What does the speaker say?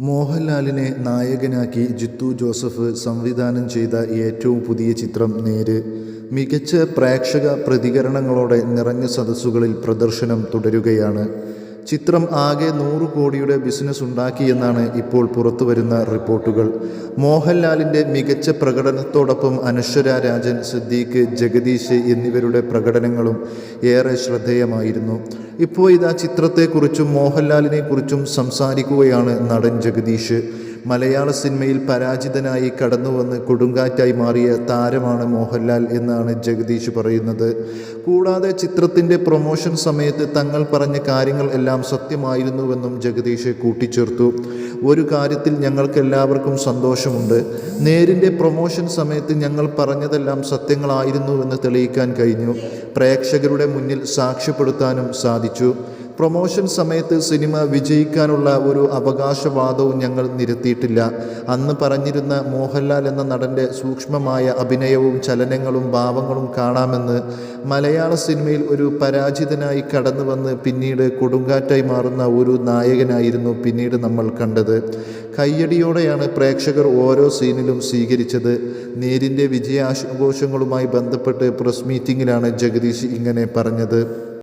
മോഹൻലാലിനെ നായകനാക്കി ജിത്തു ജോസഫ് സംവിധാനം ചെയ്ത ഏറ്റവും പുതിയ ചിത്രം നേര്. മികച്ച പ്രേക്ഷക പ്രതികരണങ്ങളോടെ നിറഞ്ഞ സദസ്സുകളിൽ പ്രദർശനം തുടരുകയാണ്. ചിത്രം ആകെ നൂറ് കോടിയുടെ ബിസിനസ് ഉണ്ടാക്കിയെന്നാണ് ഇപ്പോൾ പുറത്തുവരുന്ന റിപ്പോർട്ടുകൾ. മോഹൻലാലിന്റെ മികച്ച പ്രകടനത്തോടൊപ്പം അനശ്വര രാജൻ സിദ്ദീഖ് ജഗദീഷ് എന്നിവരുടെ പ്രകടനങ്ങളും ഏറെ ശ്രദ്ധേയമായിരുന്നു. ഇപ്പോൾ ഇതാ ചിത്രത്തെക്കുറിച്ചും മോഹൻലാലിനെക്കുറിച്ചും സംസാരിക്കുകയാണ് നടൻ ജഗദീഷ്. മലയാള സിനിമയിൽ പരാജിതനായി കടന്നുവന്ന് കൊടുങ്കാറ്റായി മാറിയ താരമാണ് മോഹൻലാൽ എന്നാണ് ജഗദീഷ് പറയുന്നത്. കൂടാതെ ചിത്രത്തിന്റെ പ്രൊമോഷൻ സമയത്ത് തങ്ങൾ പറഞ്ഞ കാര്യങ്ങൾ എല്ലാം സത്യമായിരുന്നുവെന്നും ജഗദീഷ് കൂട്ടിച്ചേർത്തു. ഒരു കാര്യത്തിൽ ഞങ്ങൾക്കെല്ലാവർക്കും സന്തോഷമുണ്ട്. നേരിന്റെ പ്രൊമോഷൻ സമയത്ത് ഞങ്ങൾ പറഞ്ഞതെല്ലാം സത്യങ്ങളായിരുന്നുവെന്ന് തെളിയിക്കാൻ കഴിഞ്ഞു. പ്രേക്ഷകരുടെ മുന്നിൽ സാക്ഷ്യപ്പെടുത്താനും സാധിച്ചു. പ്രൊമോഷൻ സമയത്ത് സിനിമ വിജയിക്കാനുള്ള ഒരു അവകാശവാദവും ഞങ്ങൾ നിരത്തിയിട്ടില്ല. അന്ന് പറഞ്ഞിരുന്ന മോഹൻലാൽ എന്ന നടന്റെ സൂക്ഷ്മമായ അഭിനയവും ചലനങ്ങളും ഭാവങ്ങളും കാണാമെന്ന് മലയാള സിനിമയിൽ ഒരു പരാജിതനായി കടന്നു വന്ന് പിന്നീട് കൊടുങ്കാറ്റായി മാറുന്ന ഒരു നായകനായിരുന്നു പിന്നീട് നമ്മൾ കണ്ടത്. കയ്യടിയോടെയാണ് പ്രേക്ഷകർ ഓരോ സീനിലും സ്വീകരിച്ചത്. നേരിന്റെ വിജയാഘോഷങ്ങളുമായി ബന്ധപ്പെട്ട് പ്രസ് മീറ്റിങ്ങിലാണ് ജഗദീഷ് ഇങ്ങനെ പറഞ്ഞത്.